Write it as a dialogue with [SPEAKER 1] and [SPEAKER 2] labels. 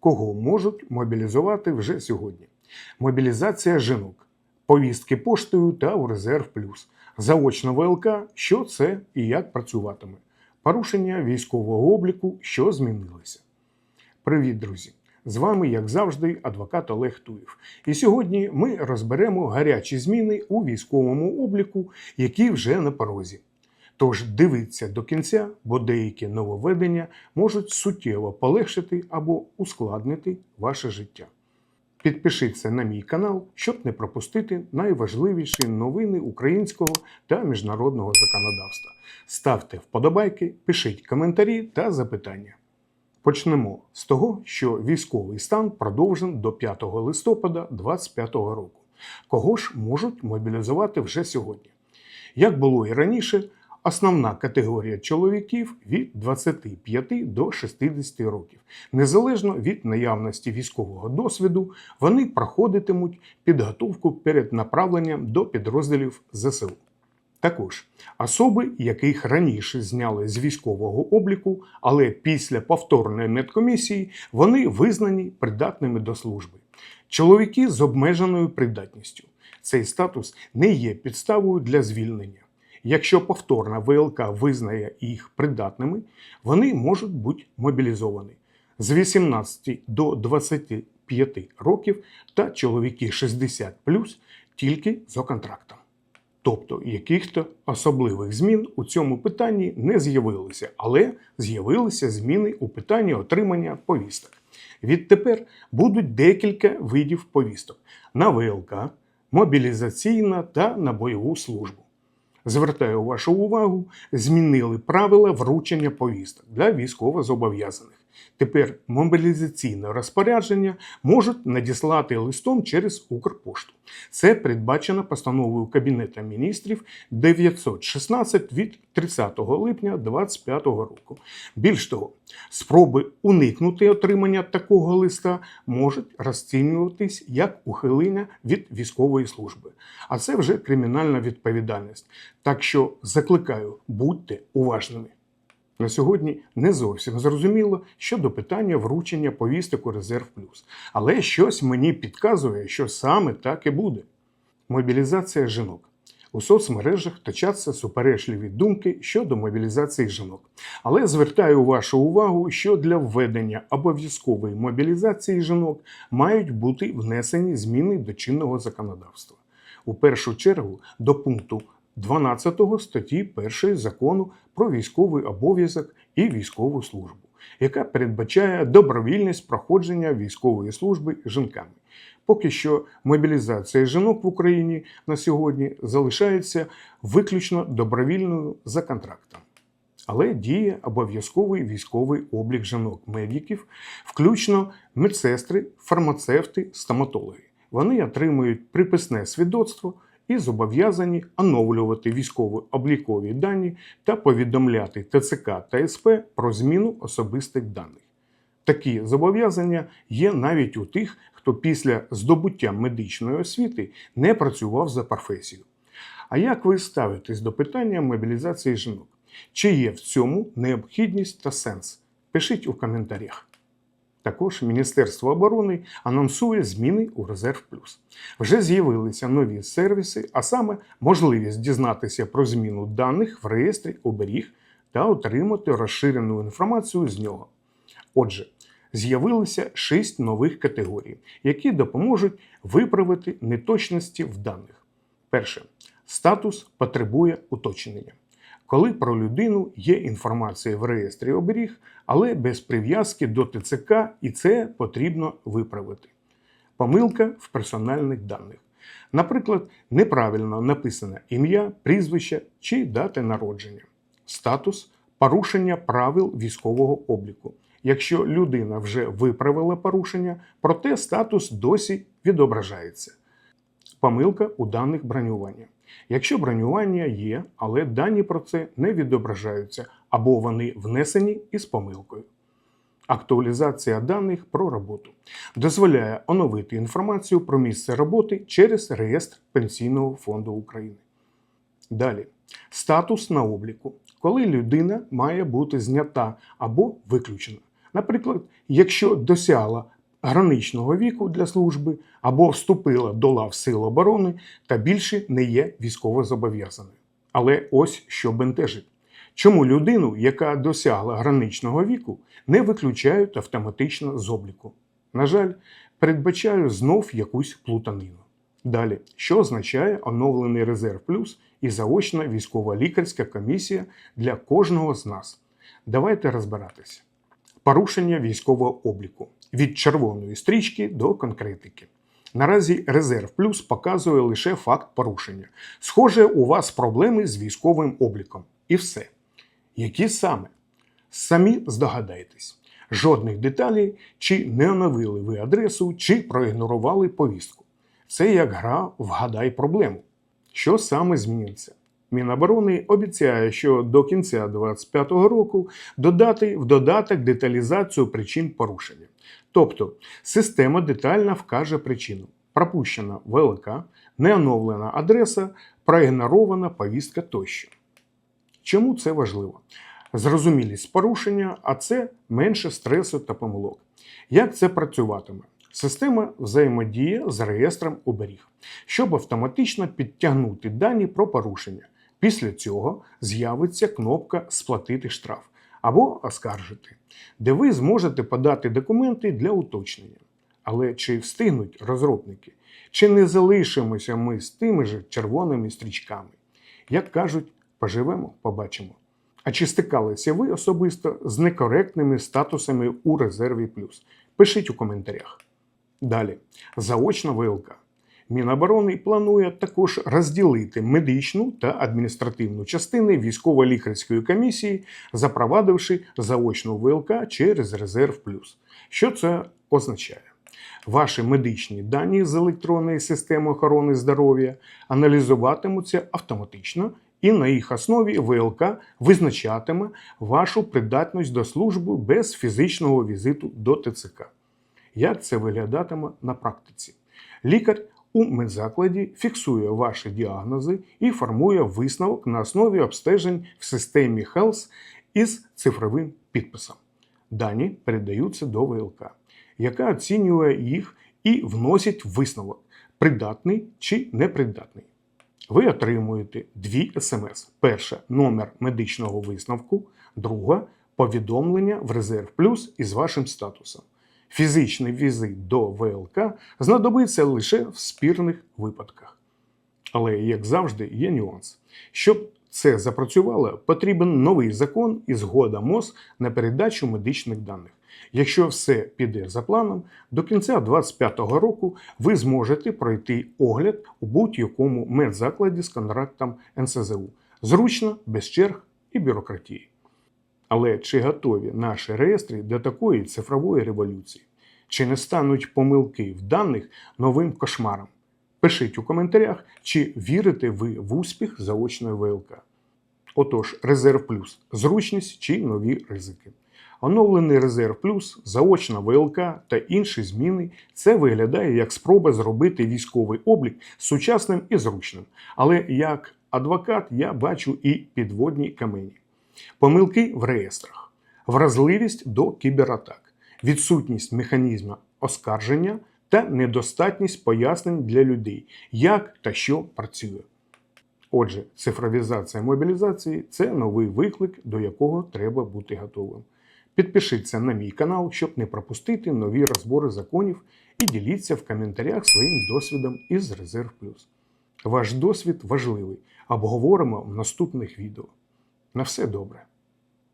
[SPEAKER 1] кого можуть мобілізувати вже сьогодні. Мобілізація жінок, повістки поштою та у резерв плюс, заочна ВЛК, що це і як працюватиме, порушення військового обліку, що змінилося. Привіт, друзі! З вами, як завжди, адвокат Олег Туєв. І сьогодні ми розберемо гарячі зміни у військовому обліку, які вже на порозі. Тож дивіться до кінця, бо деякі нововведення можуть суттєво полегшити або ускладнити ваше життя. Підпишіться на мій канал, щоб не пропустити найважливіші новини українського та міжнародного законодавства. Ставте вподобайки, пишіть коментарі та запитання. Почнемо з того, що військовий стан продовжен до 5 листопада 2025 року. Кого ж можуть мобілізувати вже сьогодні? Як було і раніше, основна категорія чоловіків від 25 до 60 років. Незалежно від наявності військового досвіду, вони проходитимуть підготовку перед направленням до підрозділів ЗСУ. Також особи, яких раніше зняли з військового обліку, але після повторної медкомісії вони визнані придатними до служби. Чоловіки з обмеженою придатністю. Цей статус не є підставою для звільнення. Якщо повторна ВЛК визнає їх придатними, вони можуть бути мобілізовані з 18 до 25 років та чоловіки 60 тільки за контрактом. Тобто яких-то особливих змін у цьому питанні не з'явилося, але з'явилися зміни у питанні отримання повісток. Відтепер будуть декілька видів повісток на ВЛК, мобілізаційна та на бойову службу. Звертаю вашу увагу, змінили правила вручення повісток для військовозобов'язаних. Тепер мобілізаційне розпорядження можуть надіслати листом через Укрпошту. Це передбачено постановою Кабінету міністрів 916 від 30 липня 2025 року. Більш того, спроби уникнути отримання такого листа можуть розцінюватись як ухилення від військової служби. А це вже кримінальна відповідальність. Так що закликаю, будьте уважними. На сьогодні не зовсім зрозуміло щодо питання вручення повісток у резерв плюс. Але щось мені підказує, що саме так і буде. Мобілізація жінок. У соцмережах точаться суперечливі думки щодо мобілізації жінок. Але звертаю вашу увагу, що для введення обов'язкової мобілізації жінок мають бути внесені зміни до чинного законодавства. У першу чергу до пункту 12 статті 1 закону про військовий обов'язок і військову службу, яка передбачає добровільність проходження військової служби жінками. Поки що мобілізація жінок в Україні на сьогодні залишається виключно добровільною за контрактом. Але діє обов'язковий військовий облік жінок-медиків, включно медсестри, фармацевти, стоматологи. Вони отримують приписне свідоцтво і зобов'язані оновлювати військово-облікові дані та повідомляти ТЦК та СП про зміну особистих даних. Такі зобов'язання є навіть у тих, хто після здобуття медичної освіти не працював за професією. А як ви ставитесь до питання мобілізації жінок? Чи є в цьому необхідність та сенс? Пишіть у коментарях. Також Міністерство оборони анонсує зміни у Резерв Плюс. Вже з'явилися нові сервіси, а саме можливість дізнатися про зміну даних в реєстрі оберіг та отримати розширену інформацію з нього. Отже, з'явилися шість нових категорій, які допоможуть виправити неточності в даних. Перше. Статус потребує уточнення. Коли про людину є інформація в реєстрі оберіг, але без прив'язки до ТЦК, і це потрібно виправити. Помилка в персональних даних. Наприклад, неправильно написане ім'я, прізвище чи дата народження. Статус порушення правил військового обліку. Якщо людина вже виправила порушення, проте статус досі відображається. Помилка у даних бронювання. Якщо бронювання є, але дані про це не відображаються або вони внесені із помилкою. Актуалізація даних про роботу дозволяє оновити інформацію про місце роботи через реєстр Пенсійного фонду України. Далі статус на обліку, коли людина має бути знята або виключена. Наприклад, якщо досягла граничного віку для служби або вступила до лав Сил оборони та більше не є військовозобов'язаною. Але ось що бентежить. Чому людину, яка досягла граничного віку, не виключають автоматично з обліку? На жаль, передбачаю знов якусь плутанину. Далі, що означає оновлений резерв плюс і заочна військова лікарська комісія для кожного з нас? Давайте розбиратися. Порушення військового обліку від червоної стрічки до конкретики. Наразі резерв плюс показує лише факт порушення. Схоже, у вас проблеми з військовим обліком. І все. Які саме? Самі здогадайтесь. Жодних деталей, чи не оновили ви адресу, чи проігнорували повістку. Це як гра вгадай проблему. Що саме зміниться? Міноборони обіцяє, що до кінця 2025 року додати в додаток деталізацію причин порушення. Тобто система детально вкаже причину: пропущена ВЛК, неоновлена адреса, проігнорована повістка тощо. Чому це важливо? Зрозумілість порушення, а це менше стресу та помилок. Як це працюватиме? Система взаємодіє з реєстром оберіг, щоб автоматично підтягнути дані про порушення. Після цього з'явиться кнопка Сплатити штраф або оскаржити, де ви зможете подати документи для уточнення. Але чи встигнуть розробники? Чи не залишимося ми з тими ж червоними стрічками? Як кажуть, поживемо, побачимо. А чи стикалися ви особисто з некоректними статусами у резерві плюс? Пишіть у коментарях. Далі, заочна ВЛК. Міноборони планує також розділити медичну та адміністративну частини військово-лікарської комісії, запровадивши заочну ВЛК через резерв плюс. Що це означає? Ваші медичні дані з електронної системи охорони здоров'я аналізуватимуться автоматично, і на їх основі ВЛК визначатиме вашу придатність до служби без фізичного візиту до ТЦК. Як це виглядатиме на практиці? Лікар у медзакладі фіксує ваші діагнози і формує висновок на основі обстежень в системі Health із цифровим підписом. Дані передаються до ВЛК, яка оцінює їх і вносить висновок, придатний чи непридатний. Ви отримуєте дві смс: перша номер медичного висновку, друга повідомлення в резерв плюс із вашим статусом. Фізичний візит до ВЛК знадобиться лише в спірних випадках. Але, як завжди, є нюанс. Щоб це запрацювало, потрібен новий закон і згода МОЗ на передачу медичних даних. Якщо все піде за планом, до кінця 2025 року ви зможете пройти огляд у будь-якому медзакладі з контрактом НСЗУ. Зручно, без черг і бюрократії. Але чи готові наші реєстри до такої цифрової революції? Чи не стануть помилки в даних новим кошмаром? Пишіть у коментарях, чи вірите ви в успіх заочної ВЛК. Отож, резерв плюс зручність чи нові ризики. Оновлений резерв плюс, заочна ВЛК та інші зміни це виглядає як спроба зробити військовий облік сучасним і зручним. Але як адвокат я бачу і підводні камені. Помилки в реєстрах, вразливість до кібератак, відсутність механізму оскарження та недостатність пояснень для людей, як та що працює. Отже, цифровізація мобілізації це новий виклик, до якого треба бути готовим. Підпишіться на мій канал, щоб не пропустити нові розбори законів і діліться в коментарях своїм досвідом із Резерв Плюс. Ваш досвід важливий. Обговоримо в наступних відео. На все добре.